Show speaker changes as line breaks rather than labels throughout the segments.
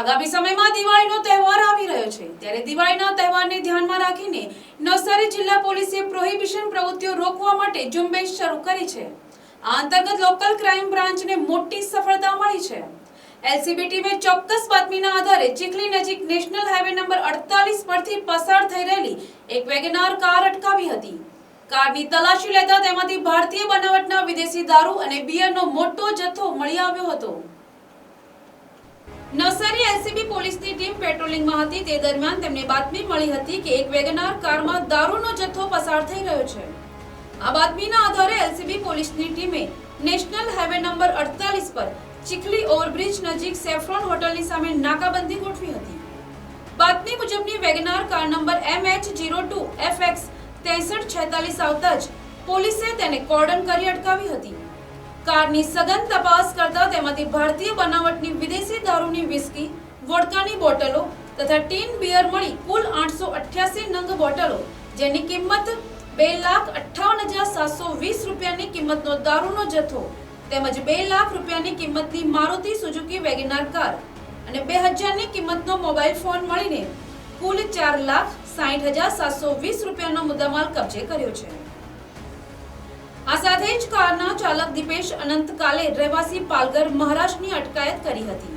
આગામી સમયમાં દિવાળીનો તહેવાર આવી રહ્યો છે. ત્યારે દિવાળીના તહેવારને ધ્યાનમાં રાખીને નવસારી જિલ્લા પોલીસે પ્રોહિબિશન પ્રવૃત્તિઓ રોકવા માટે ઝુંબેશ શરૂ કરી છે. આ અંતર્ગત લોકલ ક્રાઇમ બ્રાન્ચને મોટી સફળતા મળી છે. એલસીબી ટીમે ચોક્કસ બાતમીના આધારે ચીખલી નજીક નેશનલ હાઈવે નંબર અડતાલીસ પરથી પસાર થઈ રહેલી એક વેગનાર કાર અટકાવી હતી. કારની તલાશી લેતા તેમાંથી ભારતીય બનાવટના વિદેશી દારૂ અને બિયરનો મોટો જથ્થો મળી આવ્યો હતો. નવસારી એલસીબી પોલીસની ટીમ પેટ્રોલિંગમાં હતી. તે દરમિયાન તેમને બાતમી મળી હતી કે એક વેગનાર કારમાં દારૂનો જથ્થો પસાર થઈ રહ્યો છે. આ બાતમીના આધારે એલસીબી પોલીસની ટીમે નેશનલ હાઈવે નંબર અડતાલીસ પર ચીખલી ઓવરબ્રિજ નજીક સેફ્રોન હોટલની સામે નાકાબંધી ગોઠવી હતી. બાતમી મુજબની WagonR car number M H zero two F X આવતા જ પોલીસે તેને કોર્ડન કરી અટકાવી હતી. કારની સઘન તપાસ કરતા તેમાંથી ભારતીય બનાવટની વિદેશી દારૂની વિસ્કી વોડકાની બોટલો તથા ટીન બિયર મળી કુલ આઠસો અઠ્યાસી નંગ બોટલો, જેની કિંમત બે લાખ અઠ્ઠાવન હજાર સાતસો વીસ રૂપિયાની કિંમતનો દારૂનો જથ્થો તેમજ બે લાખ રૂપિયાની કિંમતની મારુતિ સુઝુકી વેગેનાર કાર અને બે હજારની કિંમતનો મોબાઈલ ફોન મળીને કુલ ચાર લાખ સાઠ હજાર સાતસો વીસ રૂપિયાનો મુદ્દામાલ કબજે કર્યો છે. જ કારના ચાલક દીપેશ અનંત કાલે રહેવાસી પાલઘર મહારાષ્ટ્રની અટકાયત કરી હતી.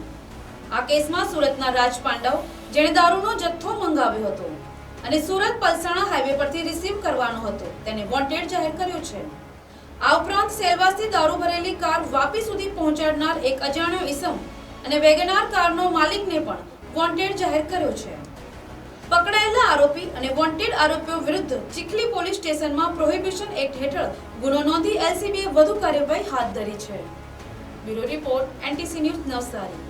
આ કેસમાં સુરતના રાજ પાંડવ જેણે દારૂનો જથ્થો મંગાવ્યો હતો અને સુરત પલસાણા હાઈવે પરથી રિસીવ કરવાનો હતો. તેને વોન્ટેડ જાહેર કર્યો છે. આ ઉપરાંત સેલવાસથી દારૂ ભરેલી કાર વાપી સુધી પહોંચાડનાર એક અજાણ્યો ઈસમ અને વેગનાર કારનો માલિકને પણ વોન્ટેડ જાહેર કર્યો છે. પકડાયેલા આરોપી અને વોન્ટેડ આરોપીઓ વિરુદ્ધ ચીખલી પોલીસ સ્ટેશનમાં પ્રોહિબિશન એક્ટ હેઠળ ગુનો નોંધી એલસીબીએ વધુ કાર્યવાહી હાથ ધરી છે. Bureau report NTC news Navsari.